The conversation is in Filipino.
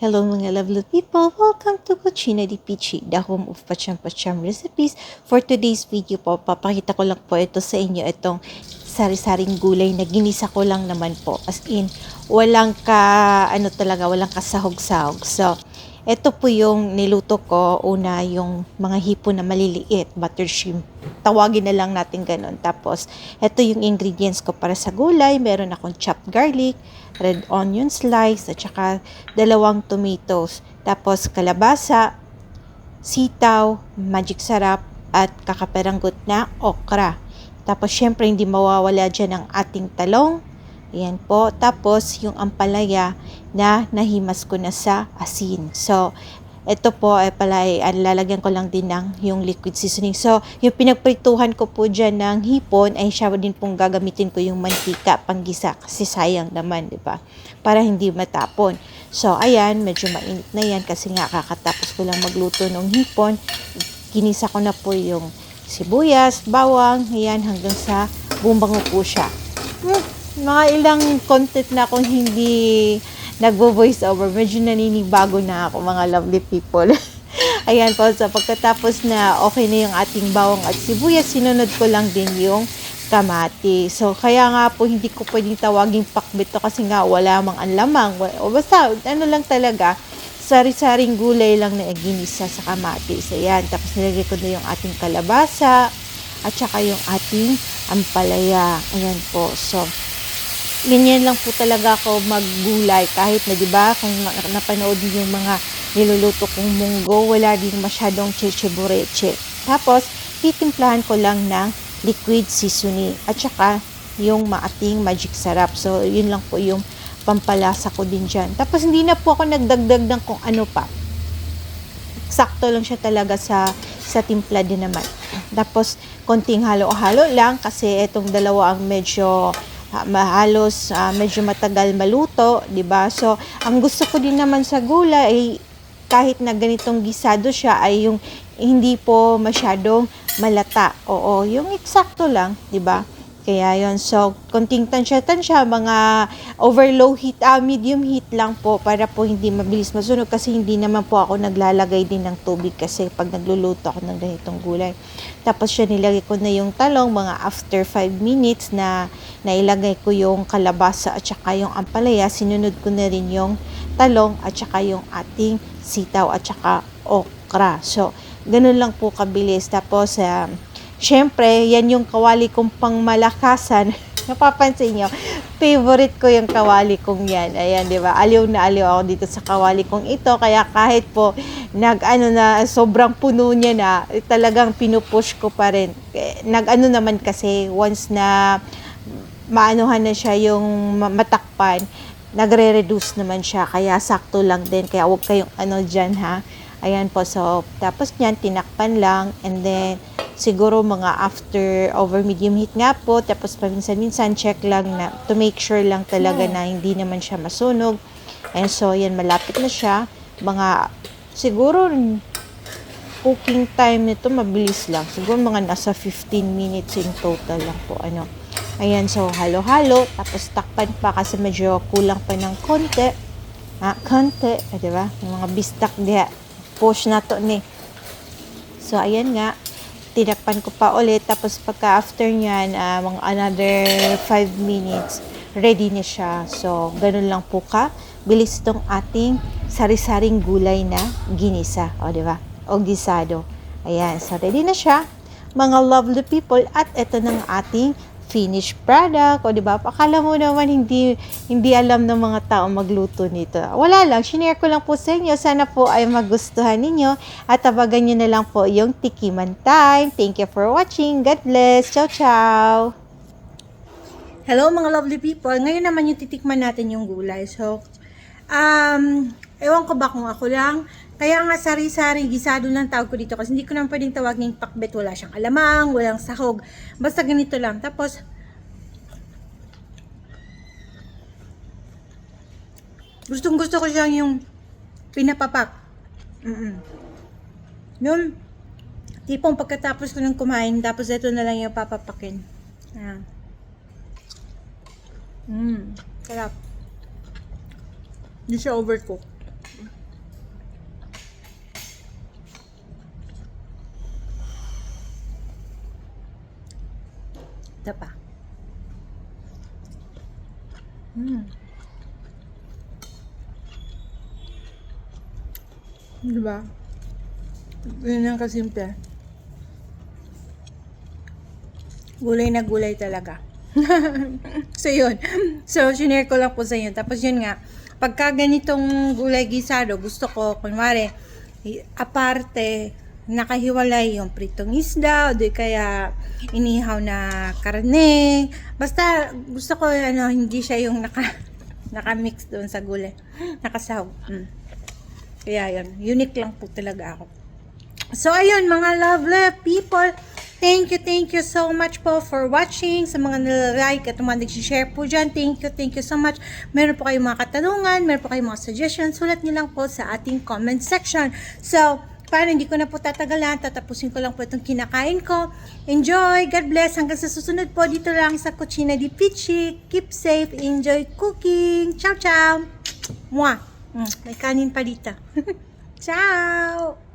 Hello mga lovely people! Welcome to Cucina di Pichi, the home of pacham-pacham recipes. For today's video po, papakita ko lang po ito sa inyo, itong sari-saring gulay na ginisa ko lang naman po. As in, walang ka, ano talaga, walang kasahog-sahog. So, ito po yung niluto ko. Una, yung mga hipon na maliliit, butter shrimp. Tawagin na lang natin ganun. Tapos, ito yung ingredients ko para sa gulay. Meron akong chopped garlic, red onion slice, at saka dalawang tomatoes. Tapos, kalabasa, sitaw, magic sarap, at kakaperanggot na okra. Tapos, syempre, hindi mawawala dyan ang ating talong. Ayan po. Tapos, yung ampalaya na nahimas ko na sa asin. So, ito po ay pala ay ah, lalagyan ko lang din ng yung liquid seasoning. So, yung pinagprituhan ko po dyan ng hipon ay siya din pong gagamitin ko yung mantika panggisa kasi sayang naman, di ba? Para hindi matapon. So, ayan, medyo mainit na yan kasi nga kakatapos ko lang magluto ng hipon. Kinisa ko na po yung sibuyas, bawang, ayan, hanggang sa bumango po siya. Hmm, mga ilang content na akong hindi nagvo-voice over. Medyo naninibago na ako mga lovely people. Ayan po, so pagkatapos na okay na yung ating bawang at sibuyas, sinunod ko lang din yung kamati. So, kaya nga po hindi ko pwedeng tawaging pakbit kasi nga wala mang anlamang. O basta, ano lang talaga, sari-saring gulay lang na ginisa sa kamati. So, yan. Tapos nilagay ko na yung ating kalabasa at saka yung ating ampalaya. Ayan po. So, ganyan lang po talaga ako maggulay kahit na 'di ba? Kung na- napanood niyo yung mga niluluto kong munggo wala din masyadong chechebureche tapos titimplahan ko lang ng liquid seasoning at saka yung maating magic sarap. So yun lang po yung pampalasa ko din dyan. Tapos hindi na po ako nagdagdag ng kung ano pa. Sakto lang siya talaga sa sa timpla din naman. Tapos konting halo-halo lang kasi itong dalawa ang medyo ah, mahalos ah, medyo matagal maluto, 'di ba? So, ang gusto ko din naman sa gulay ay kahit na ganitong gisado siya ay yung hindi po masyadong malata. Oo, yung eksakto lang, 'di ba? Kaya yon so konting tansya-tansya, mga over low heat, ah, medium heat lang po para po hindi mabilis masunog kasi hindi naman po ako naglalagay din ng tubig kasi pag nagluluto ako ng ganitong gulay. Tapos siya nilagay ko na yung talong mga after 5 minutes na nailagay ko yung kalabasa at saka yung ampalaya, sinunod ko na rin yung talong at saka yung ating sitaw at saka okra. So, ganun lang po kabilis. Tapos, um, syempre, yan yung kawali kong pangmalakasan. Napapansin nyo, favorite ko yung kawali kong yan. Ayan, di ba? Aliw na aliw ako dito sa kawali kong ito. Kaya kahit po nag ano na sobrang puno niya na, talagang pinupush ko pa rin. Eh, Nag ano naman kasi once na maanuhan na siya yung ma- matakpan, nagre-reduce naman siya. Kaya sakto lang din. Kaya huwag kayong ano dyan ha. Ayan po. So, tapos niyan, tinakpan lang. And then, siguro mga after over medium heat nga po. Tapos paminsan-minsan, check lang na to make sure lang talaga na hindi naman siya masunog. And so, yan, malapit na siya. Mga, siguro, cooking time nito mabilis lang. Siguro mga nasa 15 minutes in total lang po. Ano. Ayan, so halo-halo. Tapos takpan pa kasi medyo kulang pa ng konti. Ah, konti. Ah, di ba? Yung mga bistak diha. Push na to ni. So, ayan nga. Tinakpan ko pa ulit. Tapos pagka after nyan, ah, mga another 5 minutes, ready na siya. So, ganun lang po ka. Bilis itong ating sari-saring gulay na ginisa. O, di ba? O gisado. Ayan. So, ready na siya. Mga lovely people. At ito ng ating finished product. O, di ba? Akala mo naman hindi, hindi alam ng mga tao magluto nito. Wala lang. Shinare ko lang po sa inyo. Sana po ay magustuhan ninyo. At tabagan nyo na lang po yung tikiman time. Thank you for watching. God bless. Ciao, ciao. Hello mga lovely people. Ngayon naman yung titikman natin yung gulay. So, um, ewan ko ba kung ako lang. Kaya nga sari-sari, gisado lang tawag ko dito. Kasi hindi ko naman pwedeng tawagin pakbet. Wala siyang alamang, walang sahog. Basta ganito lang. Tapos, gustong gusto ko siyang yung pinapapak. Mm-mm. Yun, tipong pagkatapos ko ng kumain, tapos ito na lang yung papapakin. Ayan. Mm, sarap. Hindi siya overcook. Mm. Diba? Yun ang kasimple. Gulay na gulay talaga. so, yun. So, sinare ko lang po sa inyo. Tapos, yun nga, pagka ganitong gulay gisado, gusto ko, kunwari, aparte, nakahiwalay yung pritong isda, o di kaya inihaw na karne. Basta, gusto ko, ano, hindi siya yung naka, naka-mix doon sa gulay. Nakasahog. Mm. Kaya yun, unique lang po talaga ako. So, ayun, mga lovely people, thank you, thank you so much po for watching. Sa mga nalike at mga nag-share po dyan, thank you, thank you so much. Meron po kayong mga katanungan, meron po kayong mga suggestions, sulat nyo lang po sa ating comment section. So, para hindi ko na po tatagalan, tatapusin ko lang po itong kinakain ko. Enjoy! God bless! Hanggang sa susunod po dito lang sa Cucina di Pichi. Keep safe! Enjoy cooking! Ciao, ciao! Mwah! Mm, may kanin pa dito. ciao!